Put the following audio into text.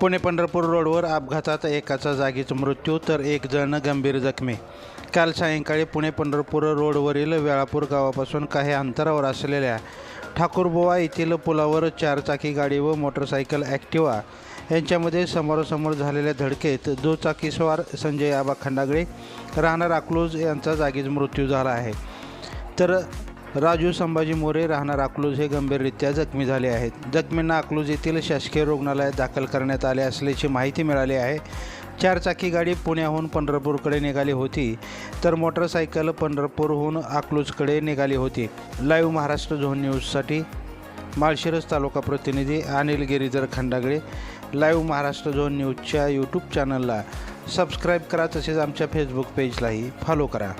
पुणे पंढरपूर रोडवर अपघातात एकाचा जागीच मृत्यू तर एक जण गंभीर जखमी. काल सायंकाळी पुणे पंढरपूर रोडवरील वेळापूर गावापासून काही अंतरावर असलेल्या ठाकूरबोवा येथील पुलावर चारचाकी गाडी व मोटरसायकल ॲक्टिवा यांच्यामध्ये समोरासमोर झालेल्या धडकेत दुचाकीस्वार संजय आबा खंडागळे राहणार अकलूज यांचा जागीच मृत्यू झाला आहे. तर राजू संभाजी मोरे राहणार अकलूज हे गंभीररित्या जखमी झाले आहेत. जखमींना अकलूज येथील शासकीय रुग्णालयात दाखल करण्यात आले असल्याची माहिती मिळाली आहे. चारचाकी गाडी पुण्याहून पंढरपूरकडे निघाली होती तर मोटरसायकल पंढरपूरहून अकलूजकडे निघाली होती. लाईव्ह महाराष्ट्र झोन न्यूजसाठी माळशिरस तालुका प्रतिनिधी अनिल गिरीधर खंडागळे लाईव्ह महाराष्ट्र झोन न्यूजच्या यूट्यूब चॅनलला सबस्क्राईब करा तसेच आमच्या फेसबुक पेजलाही फॉलो करा.